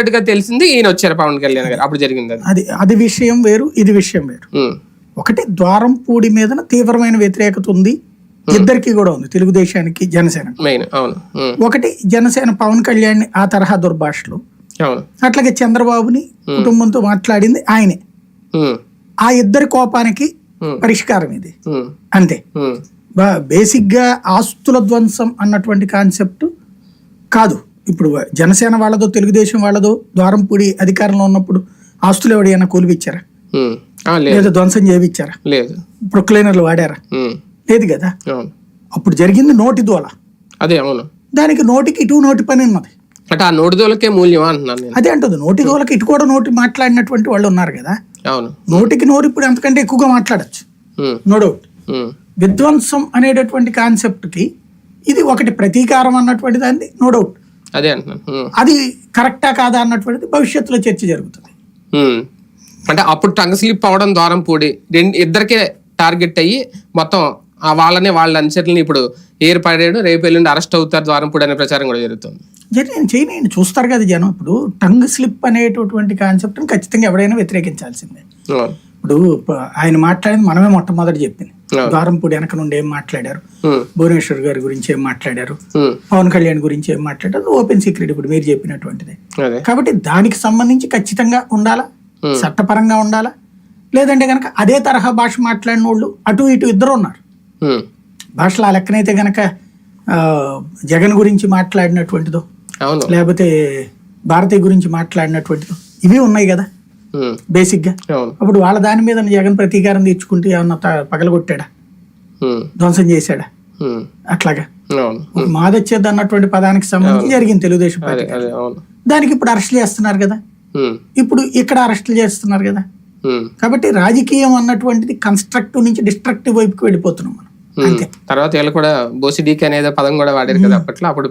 గా తెలిసింది ఈయన వచ్చారు పవన్ కళ్యాణ్ గారు. అప్పుడు జరిగింది అది. అది అది విషయం వేరు ఇది విషయం వేరు. ఒకటి ద్వారంపూడి మీదన తీవ్రమైన వ్యతిరేకత ఉంది. ఇద్దరికి కూడా ఉంది తెలుగుదేశానికి జనసేన. ఒకటి జనసేన పవన్ కళ్యాణ్ ఆ తరహా దుర్భాషలు. అట్లాగే చంద్రబాబుని కుటుంబంతో మాట్లాడింది ఆయనే. ఆ ఇద్దరి కోపానికి. పరిష్కారం ఇది. అంతే. ఉమ్, బా- బేసిక్గా ఆస్తుల ధ్వంసం అన్నటువంటి కాన్సెప్ట్ కాదు. ఇప్పుడు జనసేన వాళ్ళదో తెలుగుదేశం వాళ్ళదో ద్వారంపూడి అధికారంలో ఉన్నప్పుడు ఆస్తులు ఎవడైనా కూలిపిచ్చారా లేదు. ధ్వంసం చేయించారా లేదు. ప్రొక్లైనర్లు వాడారా? లేదు కదా? అప్పుడు జరిగింది నోటి దోల. అదే అవును. దానికి నోటికి ఇటు నోటి పని ఉన్నది. అంటే ఆ నోటిదోలకే మూల్యం అంటున్నాను నేను. అదే అంటుంది. నోటి దోలకి ఇటు కూడా నోటి మాట్లాడినటువంటి వాళ్ళు ఉన్నారు కదా? అవును. నోటికి నోరు ఇప్పుడు ఎంతకంటే ఎక్కువగా మాట్లాడచ్చు. నో డౌట్ విధ్వంసం అనేటటువంటి కాన్సెప్ట్కి ఇది ఒకటి ప్రతీకారం అన్నటువంటి దాన్ని నో డౌట్ అదే అది కరెక్టా కాదా అన్నటువంటిది భవిష్యత్తులో చర్చ జరుగుతుంది. అంటే అప్పుడు టంగ్ స్లిప్ అవడం ద్వారం పూడి రెండు ఇద్దరికే టార్గెట్ అయ్యి మొత్తం ఆ వాళ్ళనే వాళ్ళ అనుచరులని ఇప్పుడు ఏరు పడేయడం రేపు ఎల్లుండి అరెస్ట్ అవుతారు ద్వారం పూడి అనే ప్రచారం కూడా జరుగుతుంది. జరిగిన చేయని చూస్తారు కదా జనం ఇప్పుడు. టంగ్ స్లిప్ అనేటటువంటి కాన్సెప్ట్ని ఖచ్చితంగా ఎవడైనా వ్యతిరేకించాల్సిందే. ఇప్పుడు ఆయన మాట్లాడింది మనమే మొట్టమొదటి చెప్పింది. ద్వారంపూడి వెనక నుండి ఏం మాట్లాడారు? భువనేశ్వర్ గారి గురించి ఏం మాట్లాడారు? పవన్ కళ్యాణ్ గురించి ఏం మాట్లాడారు? ఓపెన్ సీక్రెట్ ఇప్పుడు మీరు చెప్పినటువంటిది. కాబట్టి దానికి సంబంధించి ఖచ్చితంగా ఉండాలా. చట్టపరంగా ఉండాలా? లేదంటే కనుక అదే తరహా భాష మాట్లాడిన వాళ్ళు అటు ఇటు ఇద్దరు ఉన్నారు. భాషలో ఆ లెక్కనైతే గనక ఆ, జగన్ గురించి మాట్లాడినటువంటిదో లేకపోతే భారతి గురించి మాట్లాడినటువంటిదో ఇవి ఉన్నాయి కదా? బేసిక్గా అవును. అప్పుడు వాళ్ళ దాని మీద జగన్ ప్రతీకారం తీర్చుకుంటే ఏమన్నా పగలగొట్టాడా? ఉమ్, ధ్వంసం చేశాడా? ఉమ్, అట్లాగా. మాదచ్చేది అన్నటువంటి పదానికి సంబంధించి జరిగింది తెలుగుదేశం పార్టీ దానికి ఇప్పుడు అరెస్టులు చేస్తున్నారు కదా. ఇప్పుడు ఇక్కడ అరెస్టులు చేస్తున్నారు కదా. కాబట్టి రాజకీయం అన్నటువంటిది కన్స్ట్రక్టివ్ నుంచి డిస్ట్రక్టివ్ వైపుకి వెళ్ళిపోతున్నాం మనం. తర్వాత వీళ్ళు కూడా బోసిడీకి అనేది పదం కూడా వాడారు కదా అప్పట్లో. అప్పుడు